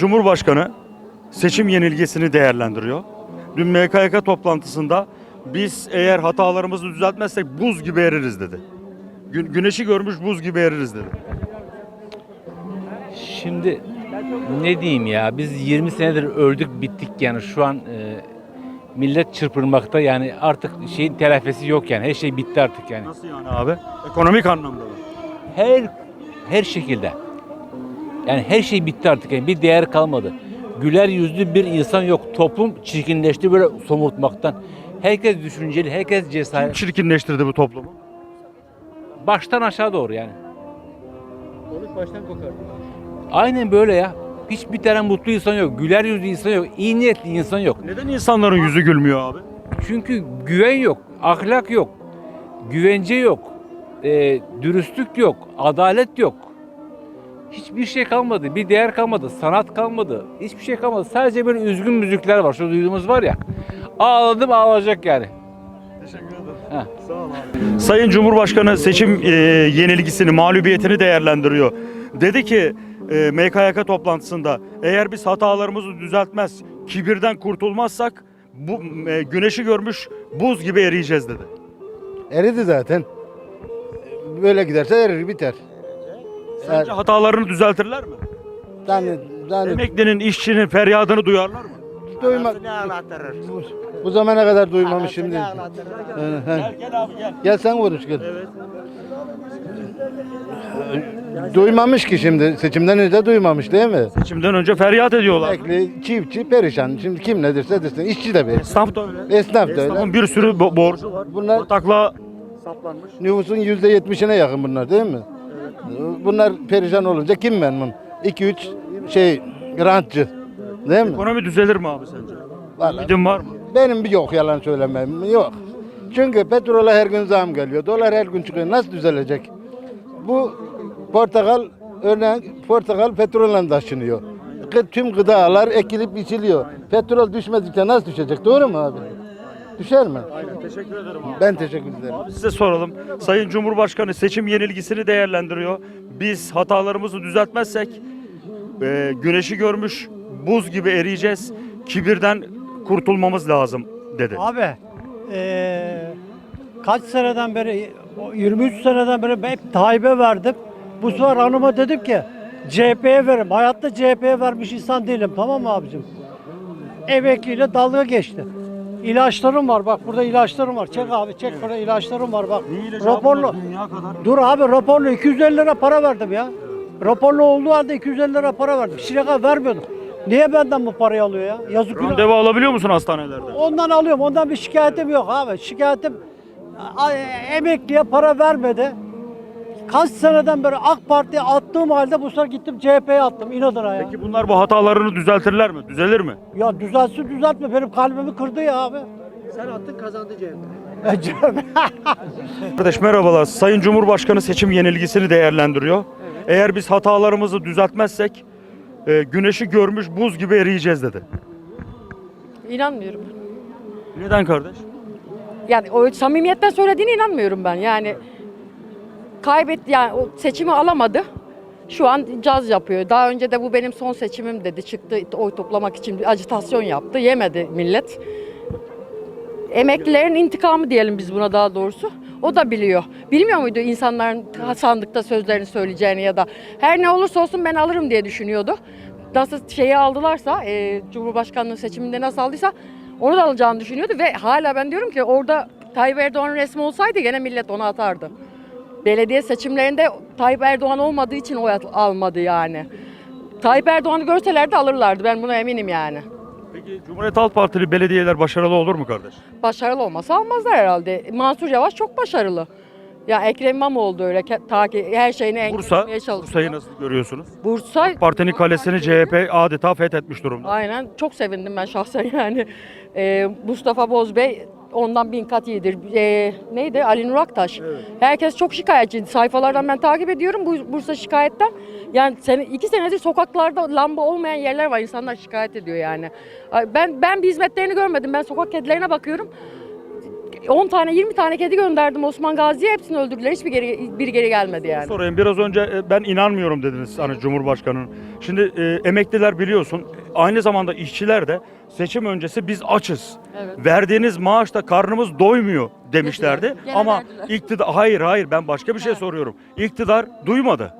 Cumhurbaşkanı seçim yenilgisini değerlendiriyor. Dün MKYK toplantısında biz eğer hatalarımızı düzeltmezsek buz gibi eririz dedi. Gü- güneşi görmüş buz gibi eririz dedi. Şimdi ne diyeyim ya biz 20 senedir öldük bittik yani şu an e, millet çırpınmakta yani artık şeyin telafisi yok yani her şey bitti artık yani. Nasıl yani abi? Ekonomik anlamda mı? Her her şekilde. Yani her şey bitti artık yani bir değer kalmadı. Güler yüzlü bir insan yok. Toplum çirkinleşti böyle somurtmaktan. Herkes düşünceli, herkes cesaret. Çirkinleştirdi bu toplumu. Baştan aşağı doğru yani. Aynen böyle ya. Hiçbir tane mutlu insan yok. Güler yüzlü insan yok. iyi niyetli insan yok. Neden insanların yüzü gülmüyor abi? Çünkü güven yok, ahlak yok, güvence yok, e, dürüstlük yok, adalet yok. Hiçbir şey kalmadı, bir değer kalmadı, sanat kalmadı, hiçbir şey kalmadı. Sadece böyle üzgün müzikler var, şu duyduğumuz var ya. Ağladım ağlayacak yani. Teşekkür ederim. Heh. Sağ ol abi. Sayın Cumhurbaşkanı seçim e, yenilgisini, mağlubiyetini değerlendiriyor. Dedi ki e, MKYK toplantısında eğer biz hatalarımızı düzeltmez, kibirden kurtulmazsak bu e, güneşi görmüş buz gibi eriyeceğiz dedi. Eridi zaten. Böyle giderse erir biter. Sence hatalarını düzeltirler mi? Yani, yani Emeklinin, işçinin feryadını duyarlar mı? duyma, bu, bu zamana kadar duymamış şimdi. Hı, hı. gel abi gel. Gel sen konuş gel. Duymamış ki şimdi. Seçimden önce duymamış değil mi? Seçimden önce feryat ediyorlar. Emekli, çiftçi perişan. Şimdi kim ne derse desin. İşçi de bir. Esnaf da öyle. Esnaf da Esnafın öyle. bir sürü bo- borcu var. Bunlar Bataklığa saplanmış. nüfusun yüzde yetmişine yakın bunlar değil mi? Bunlar perişan olunca kim memnun? 2-3 şey rantçı. Değil mi? Ekonomi düzelir mi abi sence? Vallahi Ümidin var mı? Benim bir yok yalan söylemem yok. Çünkü petrola her gün zam geliyor. Dolar her gün çıkıyor. Nasıl düzelecek? Bu portakal örneğin portakal petrolle taşınıyor. Gı- Tüm gıdalar ekilip biçiliyor. Petrol düşmedikçe nasıl düşecek? Doğru mu abi? Düşer mi? Teşekkür ederim abi. Ben teşekkür ederim. Abi size soralım. Sayın Cumhurbaşkanı seçim yenilgisini değerlendiriyor. Biz hatalarımızı düzeltmezsek e, güneşi görmüş buz gibi eriyeceğiz. Kibirden kurtulmamız lazım dedi. Abi eee, kaç seneden beri o 23 seneden beri hep Tayyip'e verdim. Bu sefer hanıma dedim ki CHP'ye veririm. Hayatta CHP'ye vermiş insan değilim tamam mı abicim? Emekliyle dalga geçti. İlaçlarım var bak burada ilaçlarım var. Çek abi çek burada ilaçlarım var bak. Raporlu. Dünya kadar. Dur abi raporlu 250 lira para verdim ya. Raporlu olduğu halde 250 lira para verdim. Kadar vermiyordum. Niye benden bu parayı alıyor ya? Yazık günah. Randevu alabiliyor musun hastanelerde? Ondan alıyorum. Ondan bir şikayetim yok abi. Şikayetim a- emekliye para vermedi. Kaç seneden beri AK Parti'ye attığım halde bu sefer gittim CHP'ye attım inadına ya. Peki bunlar bu hatalarını düzeltirler mi? Düzelir mi? Ya düzelsin düzeltme benim kalbimi kırdı ya abi. Sen attın kazandı CHP. Kardeş merhabalar. Sayın Cumhurbaşkanı seçim yenilgisini değerlendiriyor. Eğer biz hatalarımızı düzeltmezsek e, güneşi görmüş buz gibi eriyeceğiz dedi. İnanmıyorum. Neden kardeş? Yani o samimiyetten söylediğine inanmıyorum ben. Yani kaybetti yani o seçimi alamadı. Şu an caz yapıyor. Daha önce de bu benim son seçimim dedi. Çıktı oy toplamak için bir ajitasyon yaptı. Yemedi millet. Emeklilerin intikamı diyelim biz buna daha doğrusu. O da biliyor. Bilmiyor muydu insanların sandıkta sözlerini söyleyeceğini ya da her ne olursa olsun ben alırım diye düşünüyordu. Nasıl şeyi aldılarsa, e, Cumhurbaşkanlığı seçiminde nasıl aldıysa onu da alacağını düşünüyordu ve hala ben diyorum ki orada Tayyip Erdoğan'ın resmi olsaydı gene millet onu atardı. Belediye seçimlerinde Tayyip Erdoğan olmadığı için oy almadı yani. Tayyip Erdoğan'ı görselerdi alırlardı ben buna eminim yani. Peki Cumhuriyet Halk Partili belediyeler başarılı olur mu kardeş? Başarılı olmasa almazlar herhalde. Mansur Yavaş çok başarılı. Ya Ekrem İmamoğlu da öyle ta ki her şeyini Bursa, engellemeye çalışıyor. Bursa'yı nasıl görüyorsunuz? Bursa Partinin kalesini CHP adeta fethetmiş durumda. aynen çok sevindim ben şahsen yani. Ee, Mustafa Bozbey ondan bin kat iyidir. Ee, neydi? Ali Nur Aktaş. Herkes çok şikayetçi. Sayfalardan ben takip ediyorum bu Bursa şikayetten. Yani sene, iki senedir sokaklarda lamba olmayan yerler var. İnsanlar şikayet ediyor yani. Ben ben bir hizmetlerini görmedim. Ben sokak kedilerine bakıyorum. 10 tane 20 tane kedi gönderdim Osman Gazi'ye hepsini öldürdüler. Hiçbir geri, bir geri gelmedi yani. Sorayım biraz önce e, ben inanmıyorum dediniz hani Cumhurbaşkanı'nın. Şimdi e, emekliler biliyorsun aynı zamanda işçiler de seçim öncesi biz açız. Evet. Verdiğiniz maaşta karnımız doymuyor demişlerdi. Dediler, gene Ama verdiler. iktidar hayır hayır ben başka bir şey soruyorum. İktidar duymadı.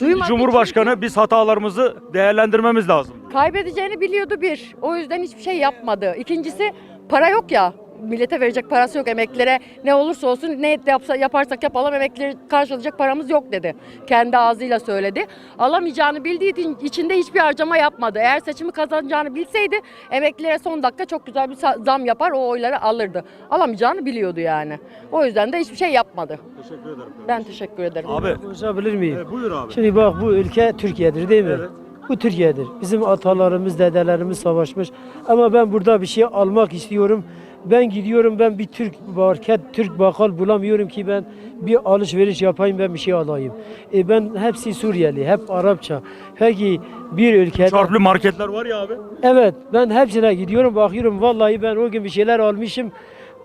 Duymadığı Cumhurbaşkanı biz hatalarımızı değerlendirmemiz lazım. Kaybedeceğini biliyordu bir. O yüzden hiçbir şey yapmadı. İkincisi para yok ya. Millete verecek parası yok emeklilere. Ne olursa olsun ne yapsa, yaparsak yapalım emeklileri karşılayacak paramız yok dedi. Kendi ağzıyla söyledi. Alamayacağını bildiği için- de hiçbir harcama yapmadı. Eğer seçimi kazanacağını bilseydi emeklilere son dakika çok güzel bir zam yapar o oyları alırdı. Alamayacağını biliyordu yani. O yüzden de hiçbir şey yapmadı. Teşekkür ederim. Ben teşekkür ederim. Abi Konuşabilir miyim? e, buyur abi. Şimdi bak bu ülke Türkiye'dir değil mi? Evet. Bu Türkiye'dir. Bizim atalarımız, dedelerimiz savaşmış. Ama ben burada bir şey almak istiyorum. Ben gidiyorum ben bir Türk market, Türk bakkal bulamıyorum ki ben bir alışveriş yapayım ben bir şey alayım. E ben hepsi Suriyeli, hep Arapça. Peki bir ülkede... Çarplı marketler var ya abi. Evet ben hepsine gidiyorum bakıyorum vallahi ben o gün bir şeyler almışım.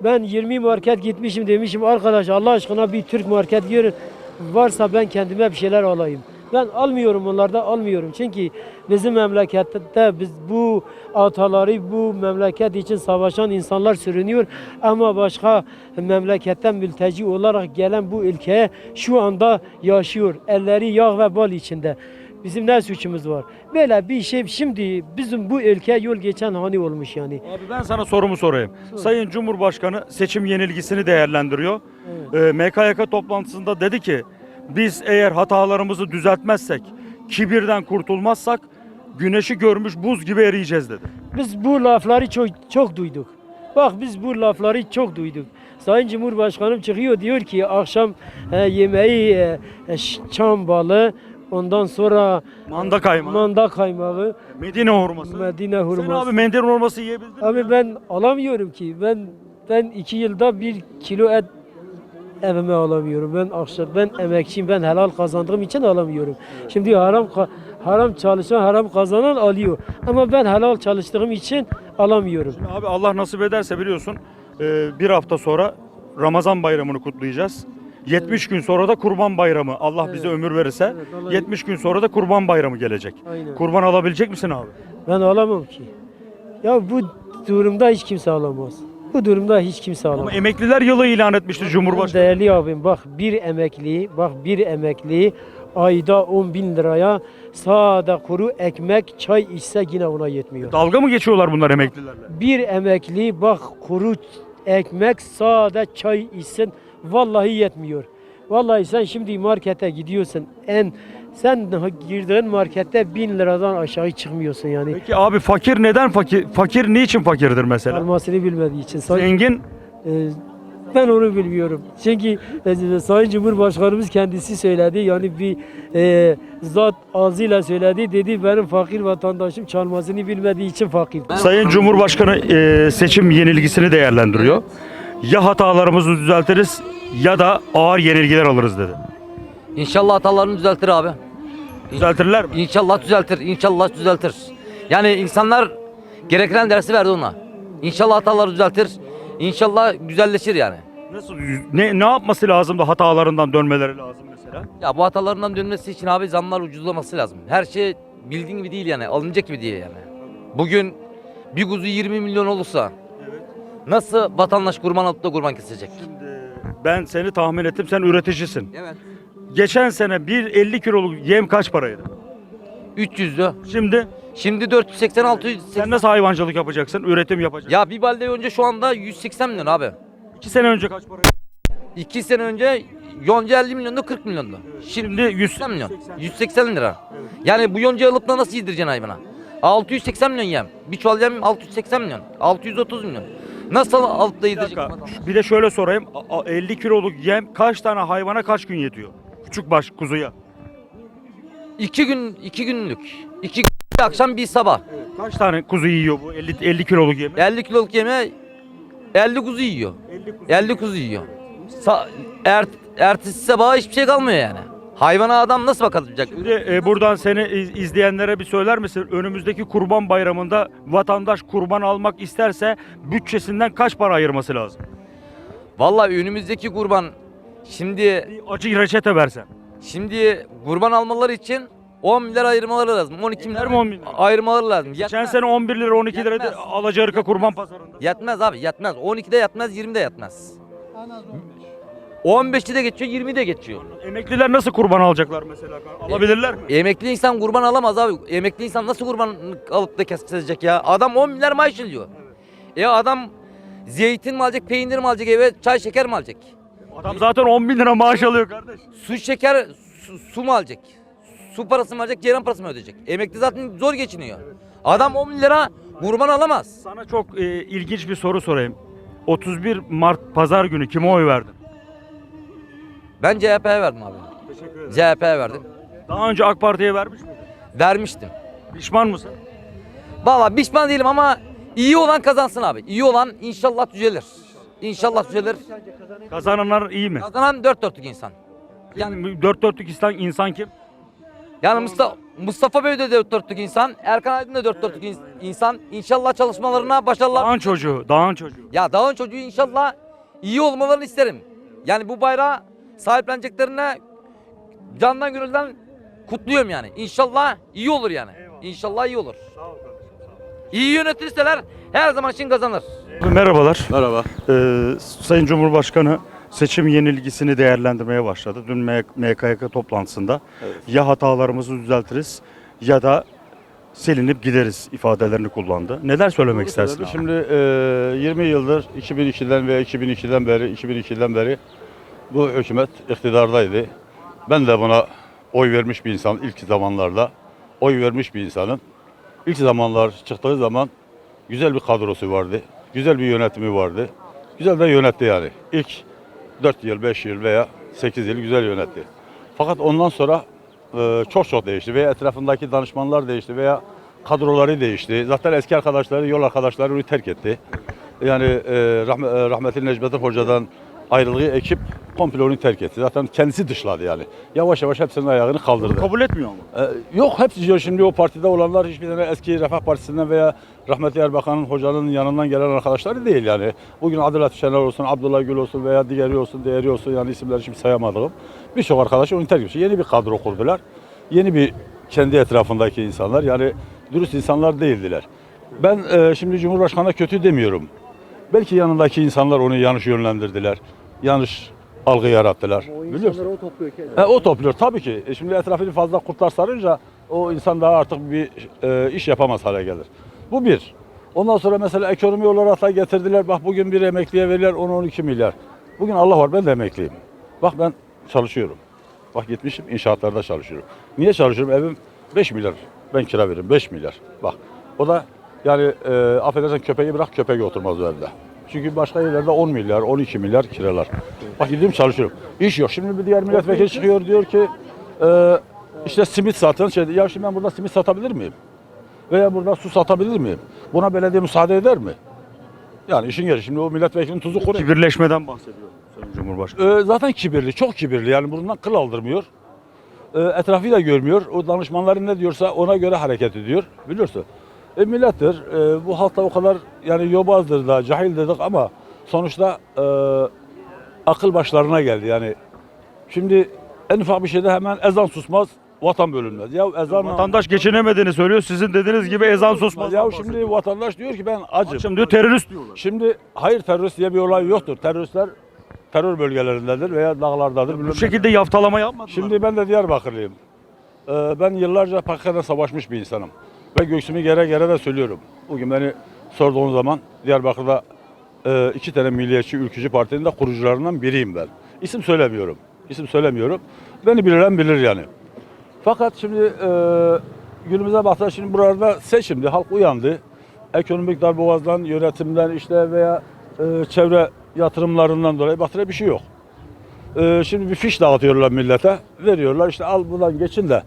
Ben 20 market gitmişim demişim arkadaş Allah aşkına bir Türk market görün. Varsa ben kendime bir şeyler alayım. Ben almıyorum onlarda almıyorum. Çünkü bizim memlekette biz bu ataları bu memleket için savaşan insanlar sürünüyor. Ama başka memleketten mülteci olarak gelen bu ülkeye şu anda yaşıyor. Elleri yağ ve bal içinde. Bizim ne suçumuz var? Böyle bir şey şimdi bizim bu ülke yol geçen hani olmuş yani. Abi ben sana sorumu sorayım. Sayın Cumhurbaşkanı seçim yenilgisini değerlendiriyor. Ee, MKYK toplantısında dedi ki biz eğer hatalarımızı düzeltmezsek, kibirden kurtulmazsak güneşi görmüş buz gibi eriyeceğiz dedi. Biz bu lafları çok çok duyduk. Bak biz bu lafları çok duyduk. Sayın Cumhurbaşkanım çıkıyor diyor ki akşam e, yemeği e, e, çam balı, ondan sonra Manda kaymağı, manda kaymağı, Medine hurması. Medine Sen hurması. abi Medine hurması yiyebildin mi? Abi ben alamıyorum ki. Ben ben iki yılda bir kilo et evime alamıyorum. Ben akşam ben emekçiyim. Ben helal kazandığım için alamıyorum. Şimdi haram haram çalışan haram kazanan alıyor. Ama ben helal çalıştığım için alamıyorum. Abi Allah nasip ederse biliyorsun e, bir hafta sonra Ramazan bayramını kutlayacağız. 70 gün sonra da Kurban Bayramı. Allah bize ömür verirse Evet, Allah- 70 gün sonra da Kurban Bayramı gelecek. Aynen. Kurban alabilecek misin abi? Ben alamam ki. Ya bu durumda hiç kimse alamaz. Bu durumda hiç kimse alamaz. Ama emekliler yılı ilan etmişti Cumhurbaşkanı. Değerli abim bak bir emekli, bak bir emekli ayda 10 bin liraya sade kuru ekmek, çay içse yine ona yetmiyor. Dalga mı geçiyorlar bunlar emeklilerle? Bir emekli bak kuru ekmek, sade çay içsin vallahi yetmiyor. Vallahi sen şimdi markete gidiyorsun en sen girdiğin markette bin liradan aşağı çıkmıyorsun yani. Peki abi fakir neden fakir? Fakir niçin fakirdir mesela? Almasını bilmediği için. Zengin Ee, Ben onu bilmiyorum. Çünkü e, Sayın Cumhurbaşkanımız kendisi söyledi. Yani bir e, zat ağzıyla söyledi. Dedi benim fakir vatandaşım çalmasını bilmediği için fakir. Sayın Cumhurbaşkanı e, seçim yenilgisini değerlendiriyor. Ya hatalarımızı düzeltiriz ya da ağır yenilgiler alırız dedi. İnşallah hatalarını düzeltir abi. Düzeltirler mi? İnşallah düzeltir. İnşallah düzeltir. Yani insanlar gereken dersi verdi ona. İnşallah hataları düzeltir. İnşallah güzelleşir yani. Nasıl ne ne yapması lazım da hatalarından dönmeleri lazım mesela? Ya bu hatalarından dönmesi için abi zamlar ucuzlaması lazım. Her şey bildiğin gibi değil yani. Alınacak gibi değil yani. Bugün bir kuzu 20 milyon olursa nasıl vatandaş kurban alıp da kurban kesecek? Ben seni tahmin ettim sen üreticisin. Evet. Geçen sene bir 50 kiloluk yem kaç paraydı? 300'lü. Şimdi Şimdi 480 600. sen nasıl hayvancılık yapacaksın? Üretim yapacaksın. Ya bir balde önce şu anda 180 milyon abi. 2 sene önce kaç paraydı? 2 sene önce yonca 50 milyondu 40 milyondu. Şimdi Şimdi 100 180 milyon. 180 lira. Yani bu yoncayı alıp da nasıl yedireceksin hayvana? 680 milyon yem. Bir çuval yem 680 milyon. 630 milyon. Nasıl alıp da Bir yedirecek? dakika. Bir de şöyle sorayım. A- a- 50 kiloluk yem kaç tane hayvana kaç gün yetiyor? Küçük baş kuzuya. İki gün, iki günlük. İki gün, bir akşam bir sabah. Kaç tane kuzu yiyor bu 50 50 kiloluk yemi? 50 kiloluk yeme 50 kuzu yiyor. 50 kuzu yiyor. Sa ert, ertesi sabaha hiçbir şey kalmıyor yani. Hayvana adam nasıl bakabilecek? Şimdi e, buradan seni iz- izleyenlere bir söyler misin? Önümüzdeki Kurban Bayramı'nda vatandaş kurban almak isterse bütçesinden kaç para ayırması lazım? Vallahi önümüzdeki kurban şimdi Bir acı reçete versen. şimdi kurban almaları için 10 milyar ayırmaları lazım. 12 milyar mi 10 milyar? ayırmaları lazım. Geçen Yetmez. sene 11 lira 12 liraydı Yetmez. Alacaırka kurban pazarında. Yetmez abi yetmez. 12'de yetmez 20'de yetmez. 15'i de geçiyor 20'de de geçiyor. Emekliler nasıl kurban alacaklar mesela? Alabilirler mi? Emekli insan kurban alamaz abi. Emekli insan nasıl kurban alıp da kesecek ya? Adam 10 milyar maaş alıyor. E adam zeytin mi alacak, peynir mi alacak eve, çay şeker mi alacak? Adam zaten 10 bin lira maaş alıyor kardeş. Su şeker, su, su mu alacak? Su parası mı alacak, ceyran parası mı ödeyecek? Emekli zaten zor geçiniyor. Adam 10 lira kurban alamaz. Sana çok e, ilginç bir soru sorayım. 31 Mart pazar günü kime oy verdin? Ben CHP'ye verdim abi. Teşekkür ederim. CHP'ye verdim. Daha önce AK Parti'ye vermiş miydin? Vermiştim. Pişman mısın? Valla pişman değilim ama iyi olan kazansın abi. İyi olan inşallah düzelir. İnşallah düzelir. Kazananlar iyi mi? Kazanan dört dörtlük insan. Yani dört dörtlük insan, insan kim? Yani Mustafa, Mustafa Bey de dört dörtlük insan, Erkan Aydın da dört dörtlük ins- insan. İnşallah çalışmalarına başarılar. Dağın çocuğu, dağın çocuğu. Ya dağın çocuğu inşallah iyi olmalarını isterim. Yani bu bayrağı sahipleneceklerine candan gönülden kutluyorum yani. İnşallah iyi olur yani. İnşallah iyi olur. İyi yönetirseler her zaman için kazanır. Merhabalar. Merhaba. Ee, Sayın Cumhurbaşkanı seçim yenilgisini değerlendirmeye başladı. Dün MKYK toplantısında ya hatalarımızı düzeltiriz ya da silinip gideriz ifadelerini kullandı. Neler söylemek istersin? abi? Şimdi e, 20 yıldır 2002'den veya 2002'den beri 2002'den beri bu hükümet iktidardaydı. Ben de buna oy vermiş bir insan ilk zamanlarda oy vermiş bir insanım. İlk zamanlar çıktığı zaman güzel bir kadrosu vardı. Güzel bir yönetimi vardı. Güzel de yönetti yani. İlk 4 yıl, 5 yıl veya 8 yıl güzel yönetti. Fakat ondan sonra e, çok çok değişti veya etrafındaki danışmanlar değişti veya kadroları değişti. Zaten eski arkadaşları, yol arkadaşları onu terk etti. Yani e, rahme, e, rahmetli Necmettin Hoca'dan ayrıldığı ekip komple onu terk etti. Zaten kendisi dışladı yani. Yavaş yavaş hepsinin ayağını kaldırdı. Kabul etmiyor mu? Ee, yok hepsi diyor şimdi o partide olanlar hiçbir tane eski Refah Partisi'nden veya rahmetli Erbakan'ın hocanın yanından gelen arkadaşları değil yani. Bugün Adalet Şener olsun, Abdullah Gül olsun veya diğeri olsun, diğeri olsun yani isimleri şimdi sayamadığım. Birçok arkadaş onu terk etmiş. Yeni bir kadro kurdular. Yeni bir kendi etrafındaki insanlar yani dürüst insanlar değildiler. Ben e, şimdi Cumhurbaşkanı'na kötü demiyorum. Belki yanındaki insanlar onu yanlış yönlendirdiler. Yanlış algı yarattılar. O Biliyorsun. insanları o topluyor ki. E, o topluyor tabii ki. E, şimdi etrafını fazla kurtlar sarınca o insan daha artık bir e, iş yapamaz hale gelir. Bu bir. Ondan sonra mesela ekonomi olarak da getirdiler. Bak bugün bir emekliye verirler 10-12 milyar. Bugün Allah var ben de emekliyim. Bak ben çalışıyorum. Bak gitmişim inşaatlarda çalışıyorum. Niye çalışıyorum? Evim 5 milyar. Ben kira veririm 5 milyar. Bak o da yani e, affedersen köpeği bırak köpek oturmaz o evde. Çünkü başka yerlerde 10 milyar, 12 milyar kiralar. Bak gidiyorum çalışıyorum. İş yok. Şimdi bir diğer milletvekili çıkıyor diyor ki e, işte simit satın. Şey, ya şimdi ben burada simit satabilir miyim? Veya burada su satabilir miyim? Buna belediye müsaade eder mi? Yani işin geri. Şimdi o milletvekilinin tuzu kuru. Kibirleşmeden bahsediyor Sayın Cumhurbaşkanı. Ee, zaten kibirli, çok kibirli. Yani bundan kıl aldırmıyor. Ee, etrafıyla görmüyor. O danışmanların ne diyorsa ona göre hareket ediyor. Biliyorsun. E, millettir. E, bu halkta o kadar yani yobazdır da, cahil dedik ama sonuçta e, akıl başlarına geldi. Yani şimdi en ufak bir şeyde hemen ezan susmaz, vatan bölünmez. Ya ezan Vatandaş geçinemediğini söylüyor. Sizin dediğiniz gibi ezan susmaz. Ya şimdi vatandaş diyor ki ben acım. Şimdi diyor terörist diyorlar. Şimdi hayır terörist diye bir olay yoktur. Teröristler terör bölgelerindedir veya dağlardadır. Bu bilmem şekilde yaftalama yapmadılar. Şimdi ben de Diyarbakırlıyım. Ee, ben yıllarca PKK'da savaşmış bir insanım. Ve göğsümü gere gere de söylüyorum. Bugün beni sorduğun zaman Diyarbakır'da e, iki tane milliyetçi ülkücü partinin de kurucularından biriyim ben. İsim söylemiyorum. İsim söylemiyorum. Beni bilen bilir yani. Fakat şimdi e, günümüze baksa şimdi burada seçimdi. Halk uyandı. Ekonomik darboğazdan, yönetimden işte veya e, çevre yatırımlarından dolayı baktıra bir şey yok. Ee, şimdi bir fiş dağıtıyorlar millete. Veriyorlar işte al buradan geçin de.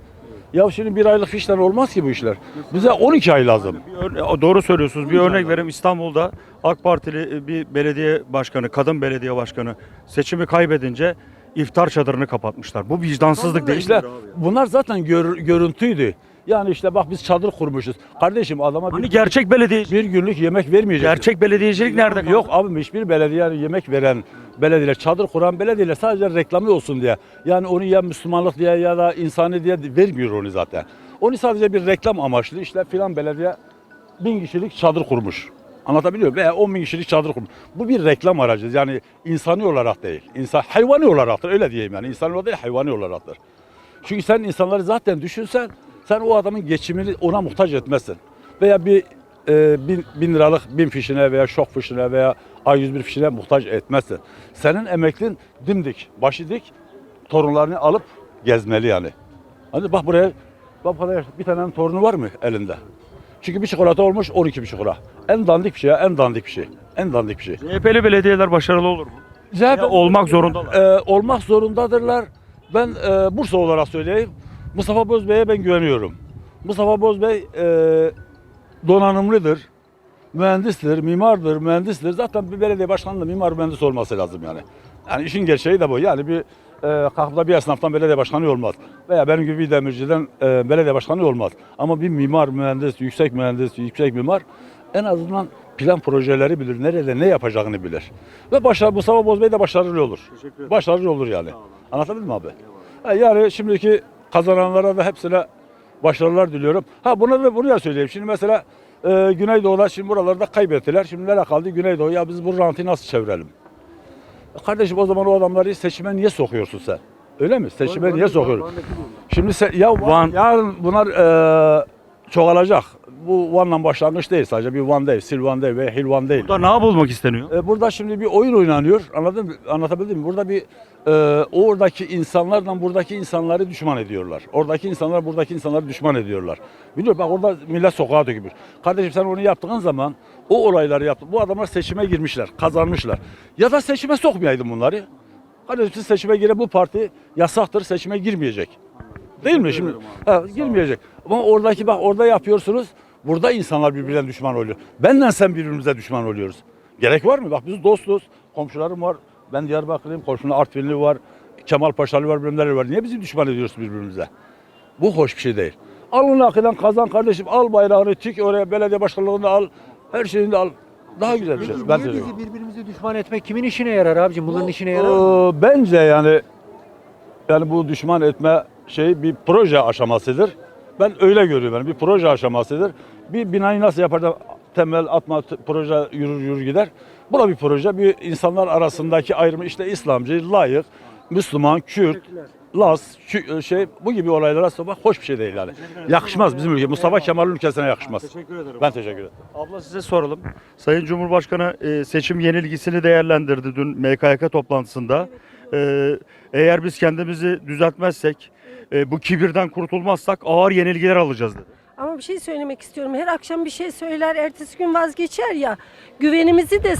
Ya şimdi bir aylık fişten olmaz ki bu işler. Bize 12 ay lazım. Bir örne- doğru söylüyorsunuz. Bir örnek vereyim. İstanbul'da AK Partili bir belediye başkanı, kadın belediye başkanı seçimi kaybedince iftar çadırını kapatmışlar. Bu vicdansızlık değil İşte bunlar zaten gör- görüntüydü. Yani işte bak biz çadır kurmuşuz. Kardeşim adama Hani bir, gerçek belediyeci, bir günlük yemek vermeyecek. gerçek belediyecilik nerede kaldı? Yok abim hiçbir belediye yemek veren belediyeler, çadır kuran belediyeler sadece reklamı olsun diye. Yani onu ya Müslümanlık diye ya da insani diye vermiyor onu zaten. Onu sadece bir reklam amaçlı işte filan belediye bin kişilik çadır kurmuş. Anlatabiliyor muyum? Veya 10 bin kişilik çadır kurmuş. Bu bir reklam aracı. Yani insani olarak değil. İnsan, hayvani olaraktır. Öyle diyeyim yani. İnsani olarak değil, hayvani olaraktır. Çünkü sen insanları zaten düşünsen sen o adamın geçimini ona muhtaç etmezsin. Veya bir e, bin, bin liralık bin fişine veya şok fişine veya A101 fişine muhtaç etmezsin. Senin emeklin dimdik, başı dik torunlarını alıp gezmeli yani. Hani bak buraya bak buraya bir tane torunu var mı elinde? Çünkü bir çikolata olmuş 12 bir çikolata. En dandik bir şey ya, en dandik bir şey. En dandik bir şey. CHP'li belediyeler başarılı olur mu? CHP Ya olmak zorundalar. e, olmak zorundadırlar. Ben e, Bursa olarak söyleyeyim. Mustafa Bozbey'e ben güveniyorum. Mustafa Bozbey e, donanımlıdır. Mühendistir, mimardır, mühendistir. Zaten bir belediye başkanının da mimar mühendis olması lazım yani. Yani işin gerçeği de bu. Yani bir e, kalkıp da bir esnaftan belediye başkanı olmaz. Veya benim gibi bir demirciden e, belediye başkanı olmaz. Ama bir mimar, mühendis, yüksek mühendis, yüksek mimar en azından plan projeleri bilir. Nerede ne yapacağını bilir. Ve başarı, Mustafa Bozbey de başarılı olur. Başarılı olur yani. Anlatabildim mi abi? Ha, Yani şimdiki kazananlara da hepsine başarılar diliyorum. Ha bunu da bunu da söyleyeyim. Şimdi mesela e, Güneydoğu'da şimdi buralarda kaybettiler. Şimdi nereye kaldı? Güneydoğu. Ya biz bu rantı nasıl çevirelim? E Kardeşim o zaman o adamları seçime niye sokuyorsun sen? Öyle mi? Seçime niye sokuyorsun? Şimdi sen, ya Van, Van- yarın bunlar e, çoğalacak. Bu Van'la başlangıç değil sadece bir Van değil, Silvan değil ve Hilvan değil. Burada ne yapılmak isteniyor? E, burada şimdi bir oyun oynanıyor. Anladın mı? Anlatabildim mi? Burada bir e, oradaki insanlarla buradaki insanları düşman ediyorlar. Oradaki insanlar buradaki insanları düşman ediyorlar. Biliyor bak orada millet sokağa dökülmüş. Kardeşim sen onu yaptığın zaman o olayları yaptın. Bu adamlar seçime girmişler, kazanmışlar. Ya da seçime sokmayaydın bunları. Kardeşim siz seçime giren bu parti yasaktır, seçime girmeyecek. Değil mi şimdi? Ha, girmeyecek. Ama oradaki bak orada yapıyorsunuz. Burada insanlar birbirine düşman oluyor. Benden sen birbirimize düşman oluyoruz. Gerek var mı? Bak biz dostuz. Komşularım var. Ben Diyarbakırlıyım. Komşumda Artvinli var. Kemal Paşalı var. Bilmem neler var. Niye bizi düşman ediyoruz birbirimize? Bu hoş bir şey değil. Alın akıdan kazan kardeşim. Al bayrağını tik oraya belediye başkanlığını al. Her şeyini de al. Daha güzel bir şey. Peki Ben niye bizi birbirimizi düşman etmek kimin işine yarar abicim? Bunların işine yarar mı? Ee, bence yani yani bu düşman etme şey bir proje aşamasıdır. Ben öyle görüyorum yani bir proje aşamasıdır. Bir binayı nasıl yapar da temel atma proje yürür yürür gider. Bu da bir proje. Bir insanlar arasındaki ayrımı işte İslamcı, layık, Müslüman, Kürt, Las, Kü- şey bu gibi olaylara sokmak hoş bir şey değil yani. Yakışmaz bizim ülke. Mustafa Kemal'in ülkesine yakışmaz. Teşekkür ederim. Ben teşekkür ederim. Abla size soralım. Sayın Cumhurbaşkanı e, seçim yenilgisini değerlendirdi dün MKYK toplantısında. E, eğer biz kendimizi düzeltmezsek, e, bu kibirden kurtulmazsak ağır yenilgiler alacağız dedi. Ama bir şey söylemek istiyorum. Her akşam bir şey söyler, ertesi gün vazgeçer ya. Güvenimizi de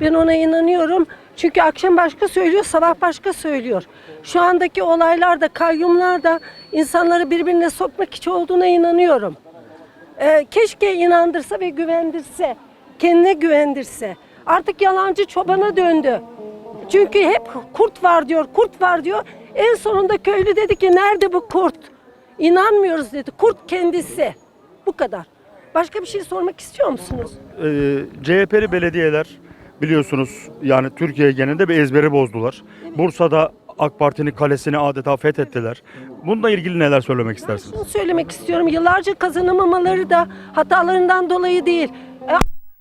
ben ona inanıyorum. Çünkü akşam başka söylüyor, sabah başka söylüyor. Şu andaki olaylarda, kayyumlar da insanları birbirine sokmak için olduğuna inanıyorum. Ee, keşke inandırsa ve güvendirse, kendine güvendirse. Artık yalancı çobana döndü. Çünkü hep kurt var diyor, kurt var diyor. En sonunda köylü dedi ki nerede bu kurt? İnanmıyoruz dedi. Kurt kendisi. Bu kadar. Başka bir şey sormak istiyor musunuz? e, CHP'li belediyeler biliyorsunuz yani Türkiye genelinde bir ezberi bozdular. Bursa'da AK Parti'nin kalesini adeta fethettiler. Bununla ilgili neler söylemek istersiniz? Şunu söylemek istiyorum. Yıllarca kazanamamaları da hatalarından dolayı değil.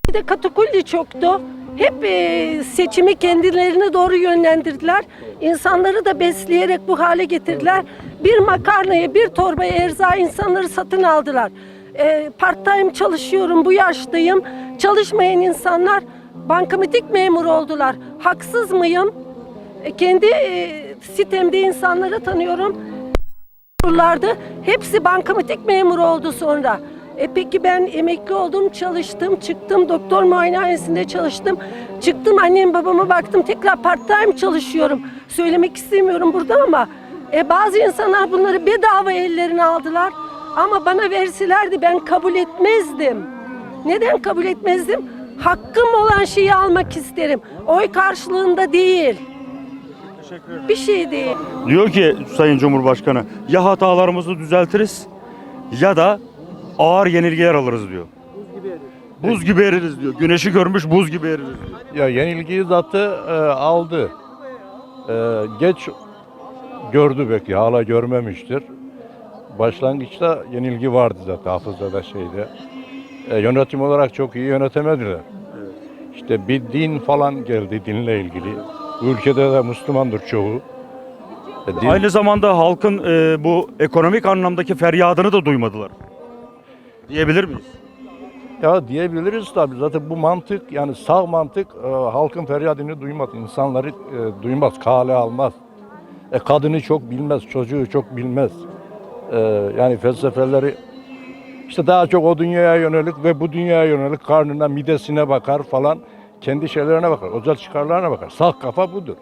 E, de katakulli çoktu. Hep e, seçimi kendilerine doğru yönlendirdiler. İnsanları da besleyerek bu hale getirdiler. Bir makarnaya, bir torbaya erzağı insanları satın aldılar. E, part time çalışıyorum, bu yaştayım. Çalışmayan insanlar bankamatik memuru oldular. Haksız mıyım? E, kendi e, sitemde insanları tanıyorum. Hepsi bankamatik memuru oldu sonra. E peki ben emekli oldum, çalıştım, çıktım, doktor muayenehanesinde çalıştım. Çıktım annem babama baktım, tekrar part time çalışıyorum. Söylemek istemiyorum burada ama e, bazı insanlar bunları bedava ellerine aldılar. Ama bana verselerdi ben kabul etmezdim. Neden kabul etmezdim? Hakkım olan şeyi almak isterim. Oy karşılığında değil. Bir şey değil. Diyor ki Sayın Cumhurbaşkanı ya hatalarımızı düzeltiriz ya da ağır yenilgiler alırız diyor. Buz gibi eririz diyor. Güneşi görmüş buz gibi eririz diyor. Ya yenilgiyi zaten e, aldı. E, geç gördü belki hala görmemiştir. Başlangıçta yenilgi vardı zaten hafızada şeyde. E, yönetim olarak çok iyi yönetemediler. İşte bir din falan geldi dinle ilgili. Bu ülkede de Müslümandır çoğu. E, din- Aynı zamanda halkın e, bu ekonomik anlamdaki feryadını da duymadılar. Diyebilir miyiz? Ya diyebiliriz tabii. Zaten bu mantık yani sağ mantık e, halkın feryadını duymaz. insanları e, duymaz, kale almaz. E, kadını çok bilmez, çocuğu çok bilmez. E, yani felsefeleri işte daha çok o dünyaya yönelik ve bu dünyaya yönelik karnına, midesine bakar falan. Kendi şeylerine bakar, özel çıkarlarına bakar. Sağ kafa budur.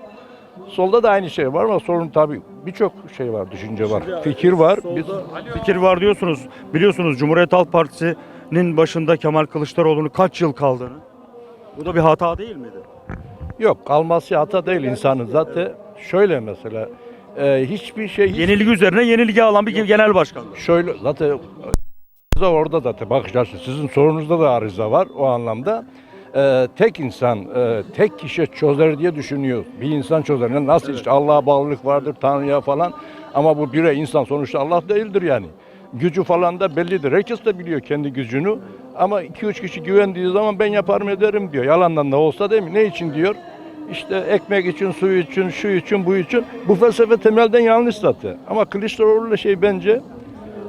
Solda da aynı şey var ama sorun tabii birçok şey var, düşünce var. Fikir var. Biz, Fikir var diyorsunuz. Biliyorsunuz Cumhuriyet Halk Partisi'nin başında Kemal Kılıçdaroğlu'nun kaç yıl kaldığını. Bu da bir hata değil miydi? Yok kalması hata değil insanın. Zaten şöyle mesela e, hiçbir şey hiç- Yenilgi üzerine yenilgi alan bir genel başkan. şöyle zaten arıza orada zaten bakış açısı. Sizin sorunuzda da arıza var o anlamda. E, tek insan, e, tek kişi çözer diye düşünüyor. Bir insan çözer. Nasıl işte Allah'a bağlılık vardır, Tanrı'ya falan. Ama bu birey insan sonuçta Allah değildir yani. Gücü falan da bellidir. Herkes de biliyor kendi gücünü. Ama iki üç kişi güvendiği zaman ben yaparım ederim diyor. Yalandan da olsa değil mi? Ne için diyor? İşte ekmek için, su için, şu için, bu için. Bu felsefe temelden yanlış zaten. Ama Kılıçdaroğlu'yla şey bence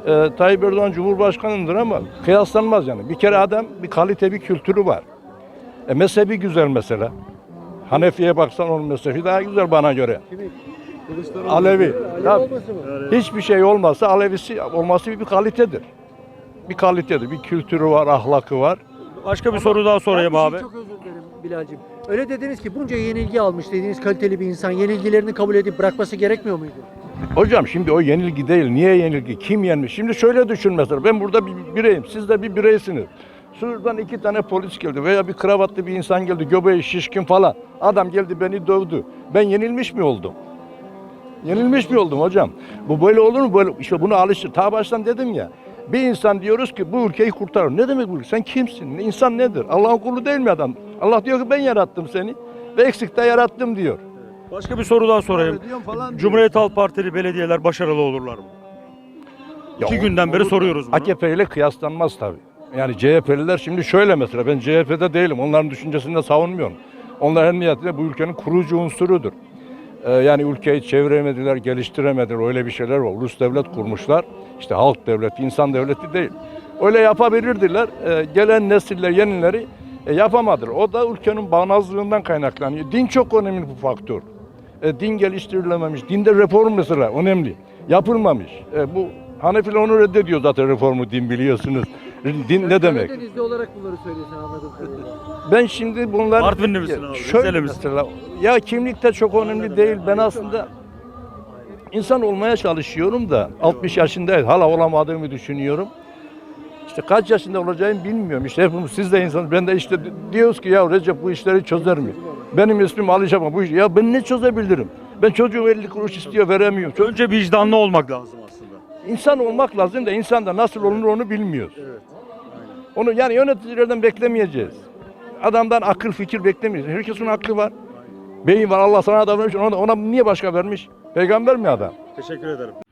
e, Tayyip Erdoğan Cumhurbaşkanı'ndır ama kıyaslanmaz yani. Bir kere adam bir kalite, bir kültürü var. E, mezhebi güzel mesela. Hanefi'ye baksan onun mezhebi daha güzel bana göre. Alevi. Ya, hiçbir şey olmasa Alevisi olması bir kalitedir. Bir kalitedir. Bir kültürü var, ahlakı var. Başka bir soru daha sorayım abi. Çok özür dilerim Bilal'cim. Öyle dediniz ki bunca yenilgi almış dediğiniz kaliteli bir insan yenilgilerini kabul edip bırakması gerekmiyor muydu? Hocam şimdi o yenilgi değil. Niye yenilgi? Kim yenmiş? Şimdi şöyle düşün mesela. Ben burada bir bireyim. Siz de bir bireysiniz. Şuradan iki tane polis geldi veya bir kravatlı bir insan geldi. Göbeği şişkin falan. Adam geldi beni dövdü. Ben yenilmiş mi oldum? Yenilmiş mi oldum hocam? Bu böyle olur mu? Böyle işte bunu alıştır. Ta baştan dedim ya. Bir insan diyoruz ki bu ülkeyi kurtarır. Ne demek bu? Sen kimsin? İnsan nedir? Allah'ın kulu değil mi adam? Allah diyor ki ben yarattım seni ve eksikte yarattım diyor. Başka bir soru daha sorayım. Falan. Cumhuriyet Halk Partili belediyeler başarılı olurlar mı? Ya İki günden beri soruyoruz bunu. AKP ile kıyaslanmaz tabii. Yani CHP'liler şimdi şöyle mesela ben CHP'de değilim. Onların düşüncesini de savunmuyorum. Onlar en nihayetinde bu ülkenin kurucu unsurudur. Ee, yani ülkeyi çeviremediler, geliştiremediler. Öyle bir şeyler var. Ulus devlet kurmuşlar. İşte halk devleti, insan devleti değil. Öyle yapabilirdiler. Ee, gelen nesiller, yenileri e, yapamadılar. O da ülkenin bağnazlığından kaynaklanıyor. Din çok önemli bu faktör. E, din geliştirilememiş. Dinde reform mesela önemli. Yapılmamış. E, bu Hanefiler onu reddediyor zaten reformu din biliyorsunuz. Din ne demek? Karadenizli olarak bunları söylüyorsun anladığım kadarıyla. Ben şimdi bunlar... Artvinli misin abi? Şöyle Rize'li misin? mesela, ya kimlik de çok önemli değil. Ben aslında insan olmaya çalışıyorum da 60 yaşındayım. Hala olamadığımı düşünüyorum. İşte kaç yaşında olacağımı bilmiyorum. İşte hepimiz siz de insan. Ben de işte diyoruz ki ya Recep bu işleri çözer mi? Benim ismim Ali ama bu iş. Ya ben ne çözebilirim? Ben çocuğum 50 kuruş istiyor veremiyorum. Çocuk, Önce vicdanlı olmak lazım aslında. insan olmak lazım da insan da nasıl olunur onu bilmiyoruz. Onu yani yöneticilerden beklemeyeceğiz. Adamdan akıl fikir beklemeyeceğiz. Herkesin aklı var. Beyin var Allah sana da vermiş ona, ona niye başka vermiş? Peygamber mi adam? Teşekkür ederim.